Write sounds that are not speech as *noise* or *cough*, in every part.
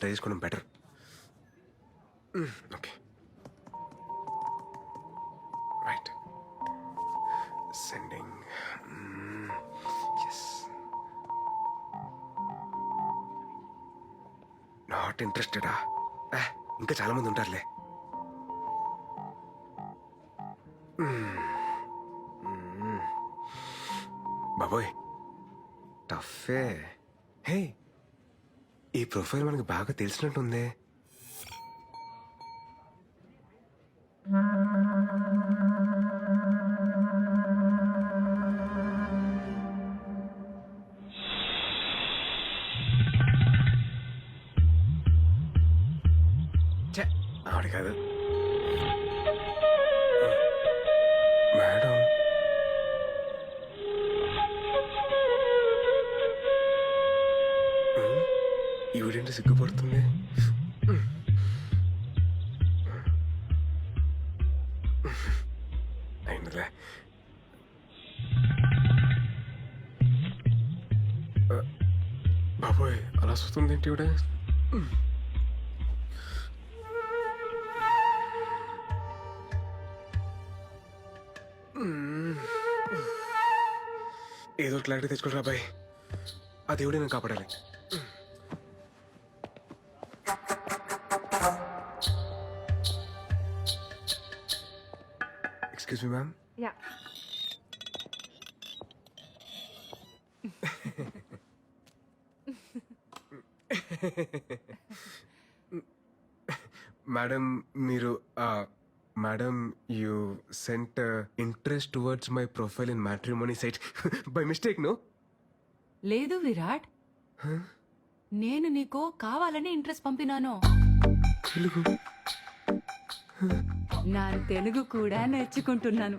నేను ట్రై చేసుకోవడం better okay right sending yes not ఇంట్రెస్టెడా ఇంకా చాలా మంది ఉంటారులే. ఈ ప్రొఫైల్ మనకు బాగా తెలిసినట్టుందే. ఈవిడేంటి సిగ్గుపడుతుంది అయిందిలే బాబోయ్ అలా వస్తుంది ఏంటి ఇవిడ ఏదో క్లారిటీ తెచ్చుకోరా బాయ్ ఆ దేవుడే నేను కాపాడాలి excuse me ma'am yeah madam మీరు madam you sent interest towards my profile in matrimony site by mistake no లేదు విరాట్. నేను నీకు కావాలని ఇంట్రెస్ట్ పంపినాను. తెలుగు. నా తెలుగు కూడా నేర్చుకుంటున్నాను.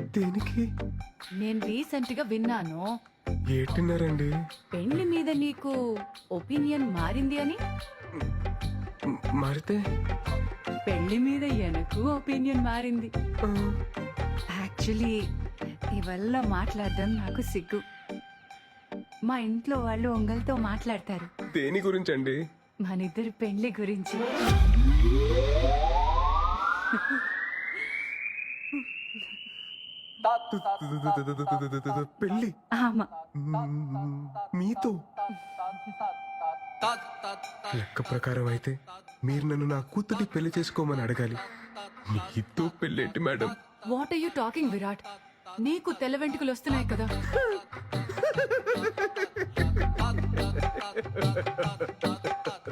దేనికి? నేను రీసెంట్గా విన్నాను. ఏటిన్నారండి? పెళ్ళి మీద నీకు ఒపీనియన్ మారింది అని? మారితే? పెళ్ళి మీద ఎనకు ఒపీనియన్ మారింది. యాక్చువల్లీ ఇవల్ల మాట్లాడడం నాకు సిగ్గు. మా ఇంట్లో వాళ్ళు ఒంగల్తో మాట్లాడతారు. దేని గురించి అండి మనిద్దరి పెళ్ళి గురించి. పెళ్ళి. ఆమా మీతో. లెక్క ప్రకారం అయితే మీరు నన్ను నా కూతుర్ని పెళ్ళి చేసుకోమని అడగాలి. మీతో పెళ్ళేంటి madam? What are you talking Virat? నీకు తెల్ల వెంట్రుకలు వస్తున్నాయి కదా.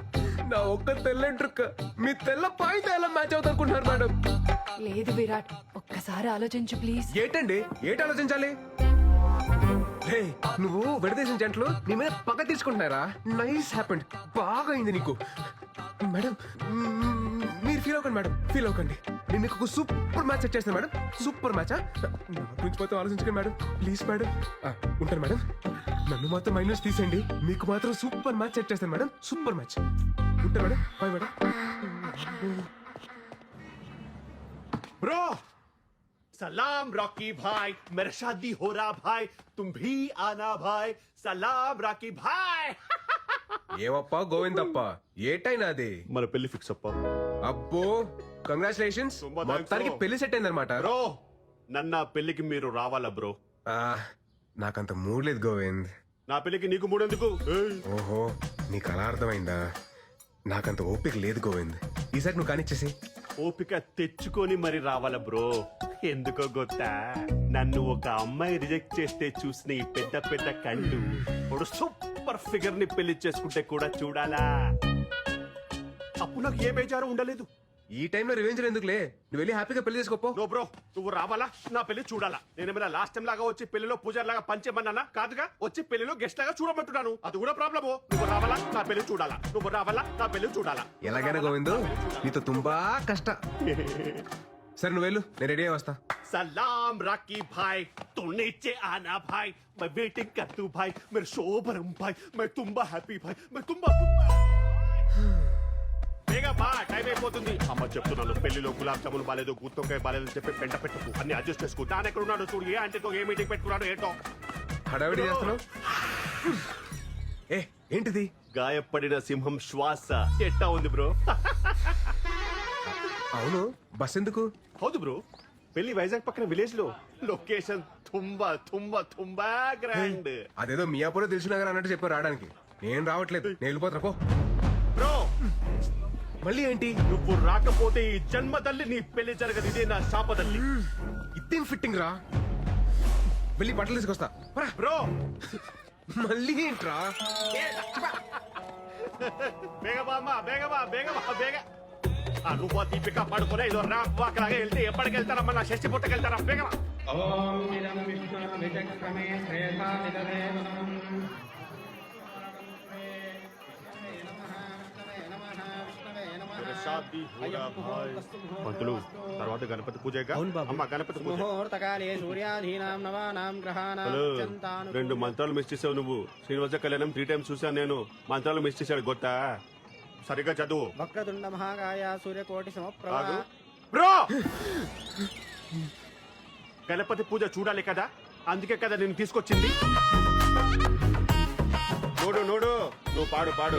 *laughs* నా ఒక్క తెల్లంట్రుక్క మీ తెల్ల పాయింట్ ఎలా మ్యాచ్ అవుతారుకుంటున్నారు మేడం. లేదు విరాట్ ఒక్కసారి ఆలోచించు ప్లీజ్ ఏంటండి? ఏంటి ఆలోచించాలి? హే నువ్వు విడదీసిన జంటలు నీ మీద పగ తీసుకుంటున్నారా? నైస్ హ్యాపెండ్ బాగా అయింది నీకు. మేడం మీరు ఫీల్ అవ్వకండి మేడం ఫీల్ అవ్వకండి. నేను మీకు ఒక సూపర్ మ్యాచ్ సెట్ చేస్తాను మేడం. సూపర్ మ్యాచా నా గురించి మొత్తం ఆలోచించకండి మేడం. Please madam. ఉంటాను మేడం. నన్ను మాత్రం మైనస్ తీసేయండి. మీకు మాత్రం సూపర్ మ్యాచ్ సెట్ చేస్తాను మేడం. సూపర్ మ్యాచ్ ఉంటాను మేడం. Bye madam. బ్రో! सलाम रॉकी भाई मेरा शादी हो रहा भाई तुम भी आना भाई सलाम रॉकी भाई ఏవప్ప గోవిందప్ప ఏటైనా అది మన పెళ్లి ఫిక్స్ అప్ప అబ్బో కంగ్రాచులేషన్స్ తుంబా thanks, మొత్తానికి bro. పెళ్లి సెట్ అయిందనమాట బ్రో నన్న పెళ్లికి మీరు రావాలా బ్రో నాకంత మూడ్ లేదు గోవింద్ నా పెళ్లికి నీకు మూడెందుకు ఏయ్, ఓహో నీకు అలా అర్థమైందా నాకంత ఓపిక లేదు గోవింద్ ఈసారి నువ్వు కానిచ్చేసి ఓపిక తెచ్చుకొని మరి రావాల బ్రో? ఎందుకో గొత్తా? నన్ను ఒక అమ్మాయి రిజెక్ట్ చేస్తే చూసిన ఈ పెద్ద పెద్ద కళ్ళు ఇప్పుడు సూపర్ ఫిగర్ని పెళ్ళి చేసుకుంటే కూడా చూడాలా? అప్పుడు నాకు ఏ బేజారు ఉండలేదు. ఈ టైంలో రివెంజ్ ఎందుకులే నువ్వు వెళ్ళి హ్యాపీగా పెళ్లి చేసుకోపో నో బ్రో నువ్వు రావాలా నా పెళ్లి చూడాలా నేనేమైనా లాస్ట్ టైం లాగా వచ్చి పెళ్లిలో పూజారి లాగా పంచేమన్నానా కాదుగా వచ్చి పెళ్లిలో గెస్ట్ లాగా చూడమంటున్నాను అది కూడా ప్రాబ్లము నువ్వు రావాలా నా పెళ్లి చూడాలా నువ్వు రావాలా నా పెళ్లి చూడాలా ఎలాగైనా గోవింద్ నీతో తుంబా కష్ట సరే నువ్వు వెళ్ళు నేను రెడీ అయి వస్తా सलाम राकी भाई तू नीचे आना भाई मैं वेटिंग कर तू भाई मेरे शोभरम भाई मैं तुम्बा हैप्पी भाई मैं तुम्बा బేగా అబ్బా టైం అయిపోతుంది. అమ్మ చెప్తున్నాను పెళ్ళిలో గులాబ్ జాములు బాలేదు గుత్తొక్కాయ బాలేదని చెప్పి పెంట పెట్టుకు. అన్ని అడ్జస్ట్ చేసుకో. దాని ఎక్కడ ఉన్నాడు చూడు ఏ అంటేతో ఏ మీటింగ్ పెట్టుకున్నాడు ఏంటో. హడావిడి చేస్తున్నావు? ఏ ఏంటిది? గాయపడిన సింహం శ్వాస. ఎట్టా ఉంది బ్రో అవును బస్ ఎందుకు? హౌదు బ్రో పెళ్ళి వైజాగ్ పక్కన విలేజ్లో లొకేషన్ తుంబా తుంబా తుంబా గ్రాండ్ అదేదో మియాపూర్ తెలిసిన అన్నట్టు చెప్పారు రావడానికి. నేను రావట్లేదు. నేను వెళ్ళిపోతారా పో. మళ్ళీ ఏంటి? నువ్వు రాకపోతే ఈ జన్మ తల్లి నీ పెళ్ళి జరగదు. ఇదే నా శాప తల్లి. ఫిట్టింగ్ రా? వెళ్ళి బట్టలు తీసుకొస్తా. బ్రో! మళ్ళీ ఏంట్రా? బేగబామ్మ బేగబా బేగబా బేగ. ఆ రూపా దీపిక పడుకునే ఇదో రా వాకలాగా వెళ్తే ఎప్పటికి నా షష్టి పుట్టకెళ్తారా బేగమా. పంతులు తర్వాత గణపతి పూజ అమ్మ గణపతి పూజ. రెండు మంత్రాలు మిస్ చేసావు నువ్వు. శ్రీనివాస కళ్యాణం త్రీ టైమ్స్ చూసాను నేను. మంత్రాలు మిస్ చేశాడు గొత్త సరిగ్గా చదువు. వక్రతుండ మహాకాయ సూర్యకోటి. బ్రో! గణపతి పూజ చూడాలి కదా? అందుకే కదా నేను తీసుకొచ్చింది. నోడు నోడు. నువ్వు పాడు పాడు.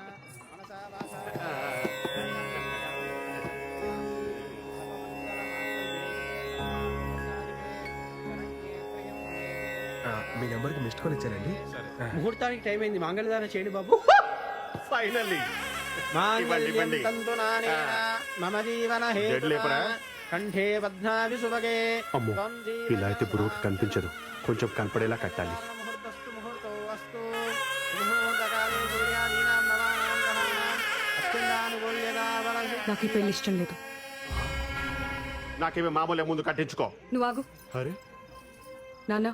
మీ నెంబర్కి మిస్డ్ కాల్ ఇచ్చానండి. ముహూర్తానికి టైం అయింది. మాంగళ్యదానం చేయండి బాబు. ఫైనల్లీ. ఇవ్వండి. మమ జీవన లేపరా? కంఠే బధ్నావి సుభగే. అమ్మో, త్వం జీవన ఇలా అయితే పురుగుకి కనిపించదు. కొంచెం కనపడేలా కట్టాలి. ముహూర్తస్తు ముహూర్తో అస్తు ముహూర్తకాలే సూర్యాధీనాం నవానాం గ్రహాణాం. అత్యంతానుకూల్యతా వలసి నాకు ఈ పెళ్ళి ఇష్టం లేదు. నాకేమి మామూలే ముందు కట్టించుకో. నువ్వు ఆగు. అరే. నాన్న.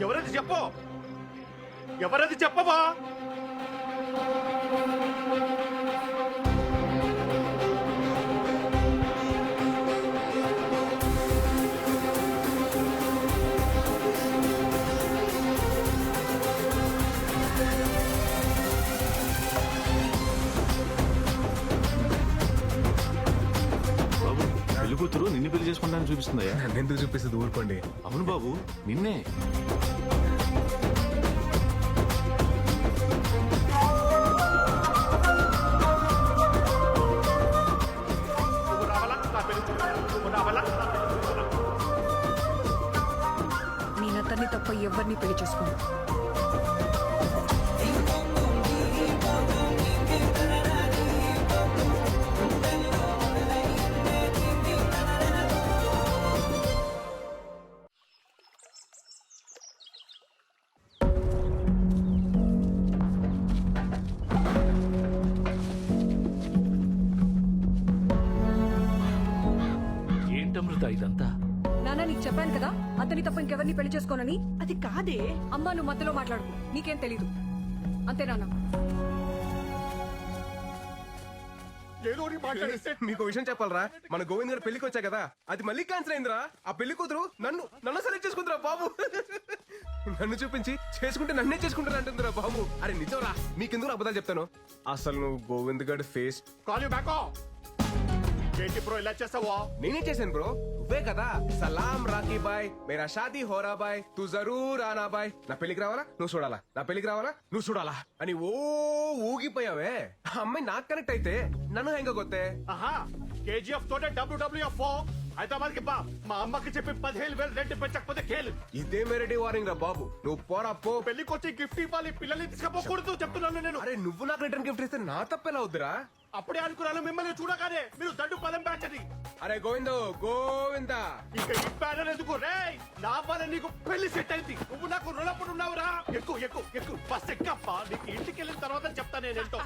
ఎవరది చెప్పు? ఎవరది చెప్పవా? పెళ్ళి కూతురు నిన్ను పెళ్ళి చేసుకుంటానని చూపిస్తుందయ్యా. నన్ను ఎందుకు చూపిస్తుంది? ఊరుకోండి. అవును బాబు నిన్నే? నేను అతన్ని తప్ప ఎవరిని పెళ్ళి చేసుకోను ఏంటమృత ఇదంతా? నాన్న నీకు చెప్పాను కదా అతని తప్ప ఇంకెవరిని పెళ్ళి చేసుకోనని? అది కాదే. అమ్మా నువ్వు మధ్యలో మాట్లాడుకు. నీకేం తెలీదు. అంతే నాన్న. మీకు విషయం చెప్పాలరా. మన గోవింద్ గారు పెళ్ళికి వచ్చా కదా. అది మళ్ళీ క్యాన్సిల్ అయిందిరా. ఆ పెళ్ళి కూతురు నన్ను నన్ను సెలెక్ట్ చేసుకుందిరా బాబు. నన్ను చూపించి చేసుకుంటే నన్నే చేసుకుంటారా అంటుందిరా బాబు. అరే నిజంరా నీకెందుకు అబద్ధాలు చెప్తాను? అసలు నువ్వు గోవింద్ గడ్ ఫేస్ కాల్ యూ బ్యాక్ ఏంటి బ్రో ఇలా చేసావా? నేనే చేశాను బ్రో? నువ్వే కదా. సలాం రాకీ బాయ్. మేరా షాదీ హోరా బాయ్. తు జరూర్ ఆనా బాయ్. నా పెళ్ళికి రావాలా? నువ్వు చూడాలా. నా పెళ్ళికి రావాలా? నువ్వు చూడాలా. అని ఓ ఊగిపోయావే. ఆ అమ్మాయి నాకు కనెక్ట్ అయితే నన్ను హెంగ కొత్తే ఆహా కేజీఎఫ్ తోటే డబ్ల్యూడబ్ల్యూఎఫ్ హైదరాబాద్కి బా. మా అమ్మకి చెప్పి పదిహేను వేలు రెంట్ పెంచకపోతే కేలు. ఇదే మెరటి వారింగ్ రా బాబు. నువ్వు పోరా పో. పెళ్ళికి వచ్చి గిఫ్ట్ ఇవ్వాలి పిల్లల్ని తీసుకుపోకూడదు చెప్తున్నాను నేను. అరే నువ్వు నాకు రిటర్న్ గిఫ్ట్ ఇస్తే నా తప్పెలా అవుద్దిరా? అప్పుడే అనుకున్నాను మిమ్మల్ని చూడగానే మీరు దండు పదం అని అరే గోవిందో గోవిందా. ఇక ఈ ఎందుకు? రే నా వల్ల నీకు పెళ్ళి సెట్ అయింది. నువ్వు నాకు రుణపడి ఉన్నావురా. ఎక్కువ ఎక్కువ ఎక్కువ బస్ ఎక్కప్ప నీకు ఇంటికి వెళ్ళిన తర్వాత చెప్తా నేనేంటో